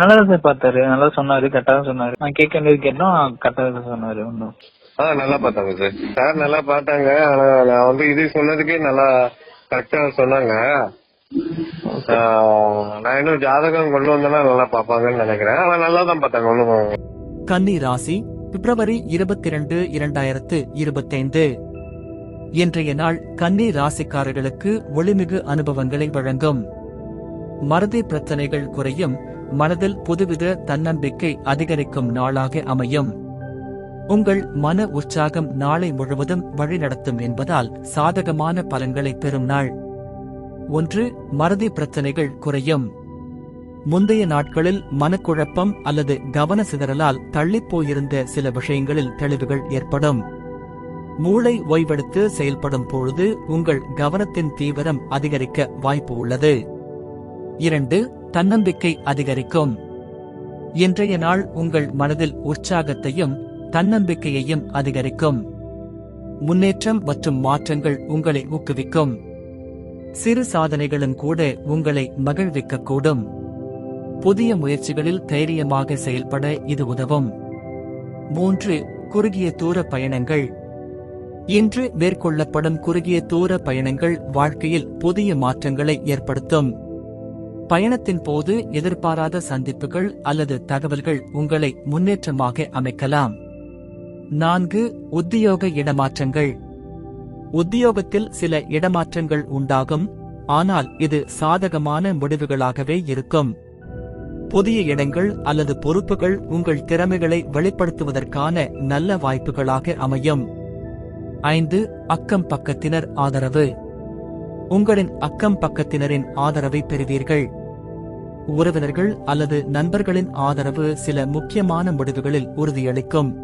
நல்லா தான் சார் பார்த்தாரு. நல்லா சொன்னாரு கரெக்டா தான் சொன்னாரு. நான் கேட்க வேண்டியது கேட்டோம் கரெக்டா தான் சொன்னாரு ஒன்றும் ஆ நல்லா பார்த்தாங்க சார். சார் நல்லா பார்த்தாங்க. ஆனா நான் வந்து இது சொன்னதுக்கே நல்லா கரெக்டா சொன்னாங்க. நான் இன்னும் ஜாதகம் கொண்டு வந்தேன்னா நல்லா பார்ப்பாங்கன்னு நினைக்கிறேன். ஆனா நல்லா தான் பார்த்தாங்க ஒன்றும் கன்னி ராசி பிப்ரவரி இருபத்தி இரண்டு இரண்டாயிரத்து இருபத்தைந்து. இன்றைய நாள் கன்னி ராசிக்காரர்களுக்கு ஒளிமிகு அனுபவங்களை வழங்கும். மறதி பிரச்சனைகள் குறையும் மனதில் புதுவித தன்னம்பிக்கை அதிகரிக்கும் நாளாக அமையும். உங்கள் மன உற்சாகம் நாளை முழுவதும் வழிநடத்தும் என்பதால் சாதகமான பலன்களை பெறும் நாள். ஒன்று மறதி பிரச்சனைகள் குறையும். முந்தைய நாட்களில் மனக்குழப்பம் அல்லது கவன சிதறலால் தள்ளிப் போயிருந்த சில விஷயங்களில் தெளிவுகள் ஏற்படும். மூளை ஓய்வெடுத்து செயல்படும் பொழுது உங்கள் கவனத்தின் தீவிரம் அதிகரிக்க வாய்ப்பு உள்ளது. இரண்டு தன்னம்பிக்கை அதிகரிக்கும். இன்றைய நாள் உங்கள் மனதில் உற்சாகத்தையும் தன்னம்பிக்கையையும் அதிகரிக்கும். முன்னேற்றம் மற்றும் மாற்றங்கள் உங்களை ஊக்குவிக்கும். சிறு சாதனைகளும் கூட உங்களை மகிழ்விக்கக்கூடும். புதிய முயற்சிகளில் தைரியமாக செயல்பட இது உதவும். மூன்று குறுகிய தூர பயணங்கள். இன்று மேற்கொள்ளப்படும் குறுகிய தூர பயணங்கள் வாழ்க்கையில் புதிய மாற்றங்களை ஏற்படுத்தும். பயணத்தின் போது எதிர்பாராத சந்திப்புகள் அல்லது தகவல்கள் உங்களை முன்னேற்றமாக அமைக்கலாம். நான்கு உத்தியோக இடமாற்றங்கள். உத்தியோகத்தில் சில இடமாற்றங்கள் உண்டாகும் ஆனால் இது சாதகமான முடிவுகளாகவே இருக்கும். புதிய இடங்கள் அல்லது பொறுப்புகள் உங்கள் திறமைகளை வெளிப்படுத்துவதற்கான நல்ல வாய்ப்புகளாக அமையும். ஐந்து அக்கம் பக்கத்தினர் ஆதரவு. உங்களின் அக்கம் பக்கத்தினரின் ஆதரவை பெறுவீர்கள். உறவினர்கள் அல்லது நண்பர்களின் ஆதரவு சில முக்கியமான முடிவுகளில் உறுதியளிக்கும்.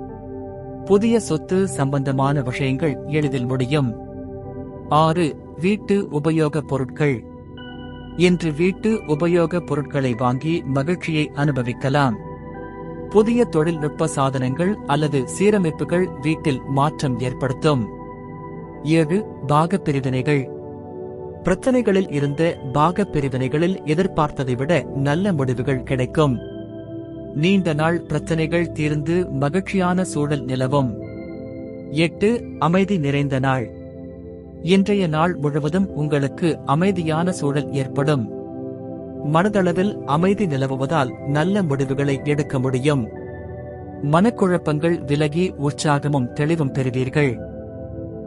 புதிய சொத்து சம்பந்தமான விஷயங்கள் எளிதில் முடியும். ஆறு வீட்டு உபயோகப் பொருட்கள். இன்று வீட்டு உபயோகப் பொருட்களை வாங்கி மகிழ்ச்சியை அனுபவிக்கலாம். புதிய தொழில்நுட்ப சாதனங்கள் அல்லது சீரமைப்புகள் வீட்டில் மாற்றம் ஏற்படுத்தும். ஏழு பாகப்பிரிவினைகள் பிரச்சனைகளில் இருந்த பாகப் பிரிவினைகளில் எதிர்பார்த்ததை விட நல்ல முடிவுகள் கிடைக்கும். நீண்ட நாள் பிரச்சனைகள் தீர்ந்து மகிழ்ச்சியான சூழல் நிலவும். எட்டு அமைதி நிறைந்த நாள். இன்றைய நாள் முழுவதும் உங்களுக்கு அமைதியான சூழல் ஏற்படும். மனதளவில் அமைதி நிலவுவதால் நல்ல முடிவுகளை எடுக்க முடியும். மனக்குழப்பங்கள் விலகி உற்சாகமும் தெளிவும் பெறுவீர்கள்.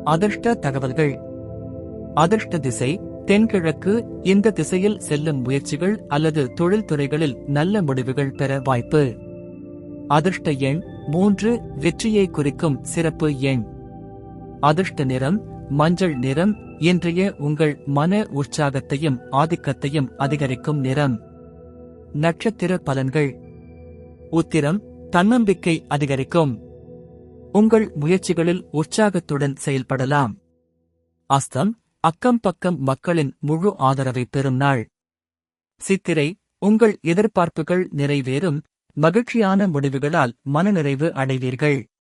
அதிர்ஷ்ட தகவல்கள். அதிர்ஷ்ட திசை. தென்கிழக்கு இந்த திசையில் செல்லும் முயற்சிகள் அல்லது தொழில்துறைகளில் நல்ல முடிவுகள் பெற வாய்ப்பு. அதிர்ஷ்ட எண் மூன்று வெற்றியை குறிக்கும் சிறப்பு எண். அதிர்ஷ்ட நிறம் மஞ்சள் நிறம் இன்றைய உங்கள் மன உற்சாகத்தையும் ஆதிக்கத்தையும் அதிகரிக்கும் நிறம். நட்சத்திர பலன்கள். உத்திரம் தன்னம்பிக்கை அதிகரிக்கும். உங்கள் முயற்சிகளில் உற்சாகத்துடன் செயல்படலாம். அஸ்தம் அக்கம் பக்கம் மக்களின் முழு ஆதரவை பெறும் நாள். சித்திரை உங்கள் எதிர்பார்ப்புகள் நிறைவேறும் மகிழ்ச்சியான முடிவுகளால் மனநிறைவு அடைவீர்கள்.